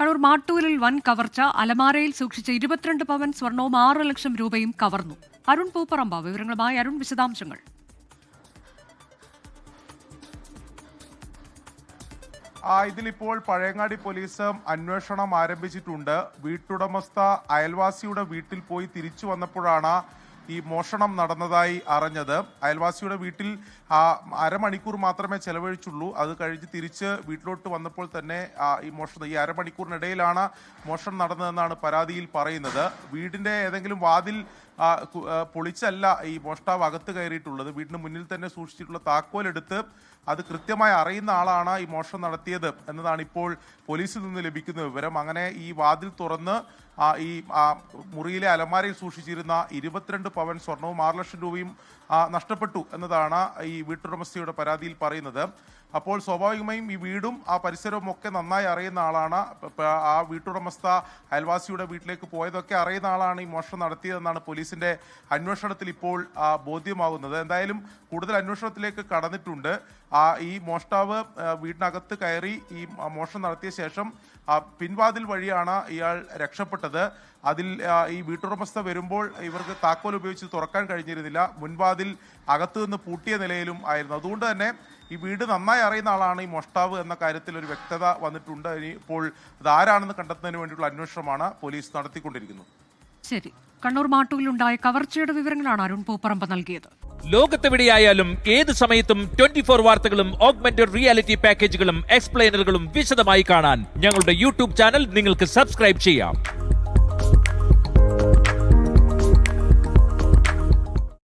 കണ്ണൂർ മാട്ടൂരിൽ വൻ കവർച്ച അലമാരയിൽ സൂക്ഷിച്ച ഇരുപത്തിരണ്ട് പവൻ സ്വർണവും ആറ് ലക്ഷം രൂപയും കവർന്നു. അരുൺ പൂപ്പറമ്പ വിവരങ്ങളുമായി അരുൺ വിശദാംശങ്ങൾ. ഇതിലിപ്പോൾ പഴയങ്ങാടി പോലീസ് അന്വേഷണം ആരംഭിച്ചിട്ടുണ്ട്. വീട്ടുടമസ്ഥ അയൽവാസിയുടെ വീട്ടിൽ പോയി തിരിച്ചു വന്നപ്പോഴാണ് ഈ മോഷണം നടന്നതായി അറിഞ്ഞത്. അയൽവാസിയുടെ വീട്ടിൽ അരമണിക്കൂർ മാത്രമേ ചെലവഴിച്ചുള്ളൂ. അത് കഴിഞ്ഞ് തിരിച്ച് വീട്ടിലോട്ട് വന്നപ്പോൾ തന്നെ ഈ മോഷണം ഈ അരമണിക്കൂറിനിടയിലാണ് മോഷണം നടന്നതെന്നാണ് പരാതിയിൽ പറയുന്നത്. വീടിന്റെ ഏതെങ്കിലും വാതിൽ പൊളിച്ചല്ല ഈ മോഷ്ടാവ് അകത്ത് കയറിയിട്ടുള്ളത്. വീടിന് മുന്നിൽ തന്നെ സൂക്ഷിച്ചിട്ടുള്ള താക്കോലെടുത്ത് അത് കൃത്യമായി അറിയുന്ന ആളാണ് ഈ മോഷണം നടത്തിയത് എന്നതാണ് ഇപ്പോൾ പോലീസിൽ നിന്ന് ലഭിക്കുന്ന വിവരം. അങ്ങനെ ഈ വാതിൽ തുറന്ന് ഈ മുറിയിലെ അലമാരയിൽ സൂക്ഷിച്ചിരുന്ന ഇരുപത്തിരണ്ട് പവൻ സ്വർണവും ആറ് ലക്ഷം രൂപയും നഷ്ടപ്പെട്ടു എന്നതാണ് ഈ വീട്ടുടമസ്ഥയുടെ പരാതിയിൽ പറയുന്നത്. അപ്പോൾ സ്വാഭാവികമായും ഈ വീടും ആ പരിസരവും ഒക്കെ നന്നായി അറിയുന്ന ആളാണ്. ആ വീട്ടുടമസ്ഥ അയൽവാസിയുടെ വീട്ടിലേക്ക് പോയതൊക്കെ അറിയുന്ന ആളാണ് ഈ മോഷണം നടത്തിയതെന്നാണ് പോലീസിന്റെ അന്വേഷണത്തിൽ ഇപ്പോൾ ബോധ്യമാകുന്നത്. എന്തായാലും കൂടുതൽ അന്വേഷണത്തിലേക്ക് കടന്നിട്ടുണ്ട്. ആ ഈ മോഷ്ടാവ് വീടിനകത്ത് കയറി ഈ മോഷണം നടത്തിയ ശേഷം പിൻവാതിൽ വഴിയാണ് ഇയാൾ രക്ഷപ്പെട്ടത്. അതിൽ ഈ വീട്ടുടമസ്ഥ വരുമ്പോൾ ഇവർക്ക് താക്കോൽ ഉപയോഗിച്ച് തുറക്കാൻ കഴിഞ്ഞിരുന്നില്ല. മുൻവാതിൽ അകത്തു നിന്ന് പൂട്ടിയ നിലയിലും ആയിരുന്നു. അതുകൊണ്ട് തന്നെ ഈ വീട് നന്നായി അറിയുന്ന ആളാണ് ഈ മോഷ്ടാവ് എന്ന കാര്യത്തിൽ ഒരു വ്യക്തത വന്നിട്ടുണ്ട്. ഇനി ഇപ്പോൾ അത് ആരാണെന്ന് കണ്ടെത്തുന്നതിന് വേണ്ടിയുള്ള അന്വേഷണമാണ് പോലീസ് നടത്തിക്കൊണ്ടിരിക്കുന്നത്. ശരി. കണ്ണൂർ മാട്ടൂരിലുണ്ടായ കവർച്ചയുടെ വിവരങ്ങളാണ് അരുൺ പൂപ്പറമ്പ് നൽകിയത്. ലോകത്തെവിടെയായാലും ഏത് സമയത്തും ട്വന്റി ഫോർ വാർത്തകളും ഓഗ്മെന്റഡ് റിയാലിറ്റി പാക്കേജുകളും എക്സ്പ്ലെയിനറുകളും വിശദമായി കാണാൻ ഞങ്ങളുടെ യൂട്യൂബ് ചാനൽ നിങ്ങൾക്ക് സബ്സ്ക്രൈബ് ചെയ്യാം.